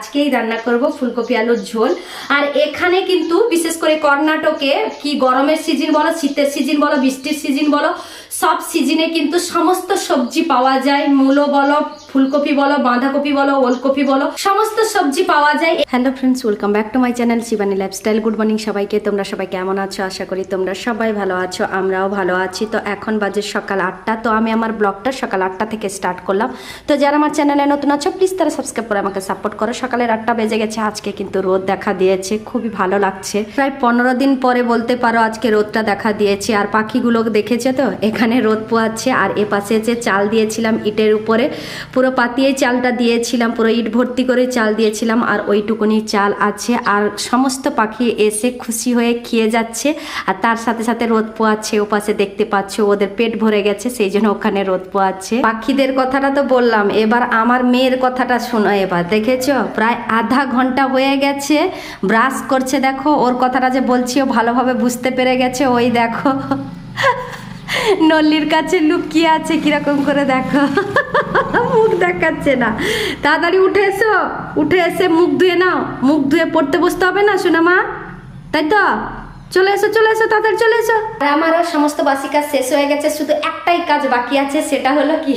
আজকেই রান্না করব ফুলকপি আলুর ঝোল। আর এখানে কিন্তু বিশেষ করে কর্ণাটকে কি গরমের সিজন বলো, শীতের সিজন বলো, বৃষ্টির সিজন বলো, সব সিজনে কিন্তু সমস্ত সবজি পাওয়া যায়। মূলো বলো ফুলকপি বলো, বাঁধাকপি বলো, ওলকপি বলো, সমস্ত সবজি পাওয়া যায়। Hello friends welcome back to my channel Shivani lifestyle good morning সবাইকে, তোমরা সবাই কেমন আছো? আশা করি তোমরা সবাই ভালো আছো, আমরাও ভালো আছি। তো এখন বাজে সকাল আটটা, তো আমি আমার ব্লগটা সকাল আটটা থেকে স্টার্ট করলাম। তো যারা আমার চ্যানেলে নতুন আছো প্লিজ তারা সাবস্ক্রাইব করে আমাকে সাপোর্ট করো। সকালের আটটা বেজে গেছে, আজকে কিন্তু রোদ দেখা দিয়েছে, খুবই ভালো লাগছে। প্রায় পনেরো দিন পরে বলতে পারো আজকে রোদটা দেখা দিয়েছে। আর পাখিগুলো দেখেছে তো? এখানে রোদ পোয়াচ্ছে আর এ পাশে যে চাল দিয়েছিলাম ইটের উপরে পুরো পাতিয়ে চালটা দিয়েছিলাম, পুরো ইট ভর্তি করে চাল দিয়েছিলাম আর ওইটুকুনি চাল আছে। আর সমস্ত পাখি এসে খুশি হয়ে খেয়ে যাচ্ছে আর তার সাথে সাথে রোদ পোয়াচ্ছে ও পাশে দেখতে পাচ্ছ ওদের পেট ভরে গেছে, সেই জন্য ওখানে রোদ পোয়াচ্ছে পাখিদের কথাটা তো বললাম, এবার আমার মেয়ের কথাটা শোনো এবার, দেখেছ? প্রায় আধা ঘণ্টা হয়ে গেছে, ব্রাশ করছে দেখো, ওর কথাটা যে বলছি ও ভালোভাবে বুঝতে পেরে গেছে, ওই দেখো। নল্লির কাছে লুকিয়ে আছে, কীরকম করে দেখো। মুখ দেখাচ্ছে না। তাড়াতাড়ি উঠে এসো, উঠে এসে মুখ ধুয়ে নাও। মুখ ধুয়ে পড়তে বসতে হবে না শোনা মা? তাই তো? চলে এসো চলে এসো, তাড়াতাড়ি চলে এসো। আর আমার সমস্ত বাসি কাজ শেষ হয়ে গেছে, শুধু একটাই কাজ বাকি আছে, সেটা হলো কি?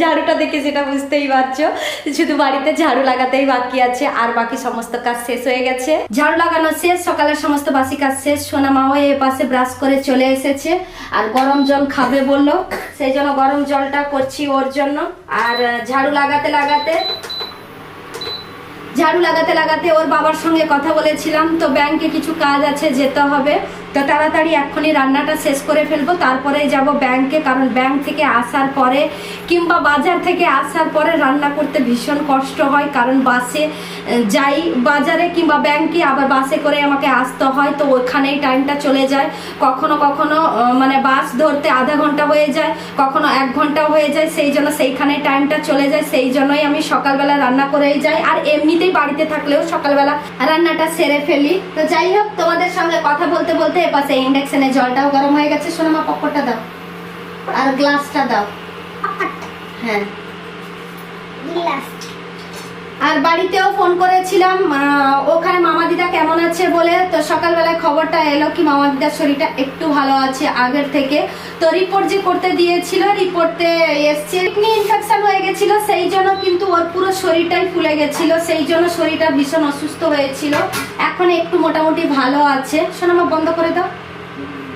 ঝাড়ুটা দেখে সেটা বুঝতেই পারছ। শুধু বাড়িতে ঝাড়ু লাগাতেই বাকি আছে, আর বাকি সমস্ত কাজ শেষ হয়ে গেছে। ঝাড়ু লাগানো শেষ, সকালের সমস্ত বাসি কাজ শেষ। সোনা মাও এ পাশে ব্রাশ করে চলে এসেছে। আর গরম জল খাবে বলল। সেই জন্য গরম জলটা করছি ওর জন্য। আর ঝাড়ু লাগাতে লাগাতে, ঝাড়ু লাগাতে লাগাতে ওর বাবার সঙ্গে কথা বলেছিলাম। তো ব্যাংকে কিছু কাজ আছে, যেতে হবে। তো তাড়াতাড়ি এক্ষুনি রান্নাটা শেষ করে ফেলব তারপরে যাব ব্যাংকে, কারণ ব্যাংক থেকে আসার পরে কিংবা বাজার থেকে আসার পরে রান্না করতে ভীষণ কষ্ট হয়, কারণ বাসে যাই বাজারে কিংবা ব্যাংকে আবার বাসে করে আমাকে আসতে হয়, তো ওখানেই টাইমটা চলে যায়। কখনো কখনো মানে বাস ধরতে আধা ঘণ্টা হয়ে যায়, কখনো এক ঘণ্টা হয়ে যায়, সেই জন্য সেইখানে টাইমটা চলে যায়, সেই জন্যই আমি সকালবেলা রান্না করেই যাই। আর এমনিতেই বাড়িতে থাকলেও সকালবেলা রান্নাটা সেরে ফেলি। তো যাই হোক, তোমাদের সঙ্গে কথা বলতে বলতে এপাশে ইন্ডাকশনে জলটাও গরম হয়ে গেছে সোনামা পকোড়টা দাও। আর গ্লাসটা দাও। হ্যাঁ। আর বাড়িতেও ফোন করেছিলাম ওখানে মামা দিদা কেমন আছে বলে, তো সকালবেলায় খবরটা এলো কি মামা দিদার শরীরটা একটু ভালো আছে আগের থেকে। তো রিপোর্ট যে করতে দিয়েছিল রিপোর্টে এসছে। কিডনি ইনফেকশন হয়ে গেছিল, সেই জন্য কিন্তু ওর পুরো শরীরটাই ফুলে গেছিল, সেই জন্য শরীরটা ভীষণ অসুস্থ হয়েছিল। এখন একটু মোটামুটি ভালো আছে। শোনামা বন্ধ করে দাও।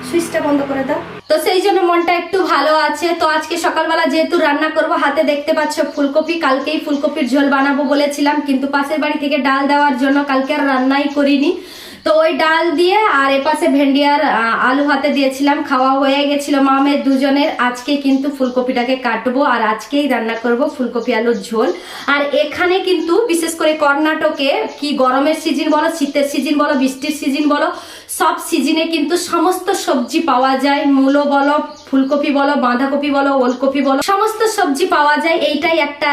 সুইচটা বন্ধ করে দাও। তো সেই জন্য মনটা একটু ভালো আছে। তো আজকে সকালবেলা যেহেতু রান্না করব, হাতে দেখতে পাচ্ছ ফুলকপি, কালকেই ফুলকপির ঝোল বানাবো বলেছিলাম, কিন্তু পাশের বাড়ি থেকে ডাল দেওয়ার জন্য কালকে আর রান্নাই করিনি। তো ওই ডাল দিয়ে আর এপাশে ভেন্ডি আর আলু হাতে দিয়েছিলাম, খাওয়া হয়ে গেছিল মামের দুজনের। আজকে কিন্তু ফুলকপিটাকে কাটবো আর আজকেই রান্না করব ফুলকপি আলুর ঝোল। আর এখানে কিন্তু বিশেষ করে কর্ণাটকে কি গরমের সিজন বলো, শীতের সিজন বলো, বৃষ্টির সিজন বলো সব সিজনে কিন্তু সমস্ত সবজি পাওয়া যায়। মূলো বলো, ফুলকপি বলো, বাঁধাকপি বলো, ওলকপি বলো, সমস্ত সবজি পাওয়া যায়। এইটাই একটা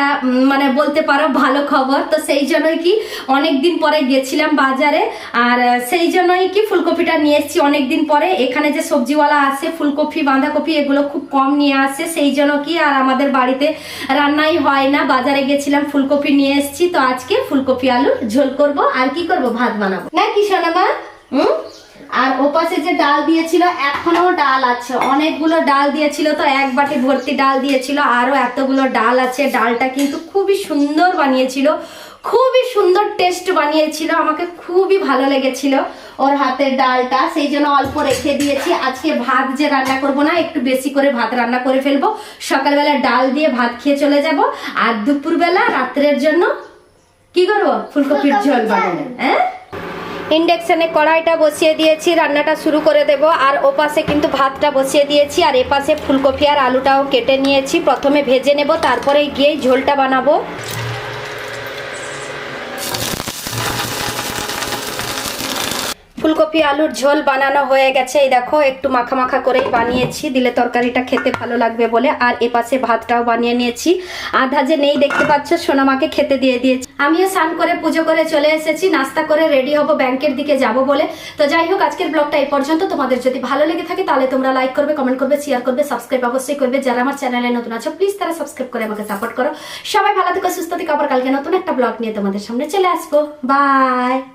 মানে বলতে পারো ভালো খবর। তো সেই জন্যই কি অনেকদিন পরে গেছিলাম বাজারে। আর সেই জন্যই কি ফুলকপিটা নিয়ে এসেছি অনেকদিন পরে। এখানে যে সবজিওয়ালা আসে ফুলকপি, বাঁধাকপি, এগুলো খুব কম নিয়ে আসে। সেই জন্য কি আর আমাদের বাড়িতে রান্নাই হয় না। বাজারে গেছিলাম, ফুলকপি নিয়ে এসেছি। তো আজকে ফুলকপি আলুর ঝোল করব। আর কি করব? ভাত বানাবো। না কি সোনামা? হুম? আর ওপাশে যে ডাল দিয়েছিল এখনও ডাল আছে। অনেকগুলো ডাল দিয়েছিল তো এক বাটি ভর্তি ডাল দিয়েছিল আরও এতগুলো ডাল আছে। ডালটা কিন্তু খুবই সুন্দর বানিয়েছিল খুবই সুন্দর টেস্ট বানিয়েছিল আমাকে খুবই ভালো লেগেছিল ওর হাতের ডালটা। সেই জন্য অল্প রেখে দিয়েছি। আজকে ভাত যে রান্না করব না একটু বেশি করে ভাত রান্না করে ফেলব। সকালবেলা ডাল দিয়ে ভাত খেয়ে চলে যাব। আর দুপুরবেলা রাত্রের জন্য কি করব? ফুলকপির ঝোল। বানাবো। হ্যাঁ? ইন্ডাকশনে কড়াইটা বসিয়ে দিয়েছি, রান্নাটা শুরু করে দেব। আর ওপাশে কিন্তু ভাতটা বসিয়ে দিয়েছি, আর এপাশে ফুলকপি আর আলুটাও কেটে নিয়েছি। প্রথমে ভেজে নেব তারপরে গিয়ে ঝোলটা বানাবো। ফুলকপি, আলুর ঝোল বানানো হয়ে গেছে। এই দেখো, একটু মাখা মাখা করেই বানিয়েছি। দিলে তরকারিটা খেতে ভালো লাগবে বলে। আর এপাশে ভাতটাও বানিয়ে নিয়েছি। আধা যে নেই দেখতে পাচ্ছ, সোনামাকে খেতে দিয়ে দিয়েছি। আমিও স্নান করে পুজো করে চলে এসেছি। নাস্তা করে রেডি হব, ব্যাংকের দিকে যাব বলে। তো যাই হোক, আজকের ব্লগটা এই পর্যন্ত। তোমাদের যদি ভালো লেগে থাকে, তাহলে তোমরা লাইক করবে কমেন্ট করবে শেয়ার করবে সাবস্ক্রাইব অবশ্যই করবে। যারা আমার চ্যানেলে নতুন আছো প্লিজ তারা সাবস্ক্রাইব করে আমাকে সাপোর্ট করো। সবাই ভালো থেকো, সুস্থ থেকো। আবার কালকে নতুন একটা ব্লগ নিয়ে তোমাদের সামনে চলে আসব। বাই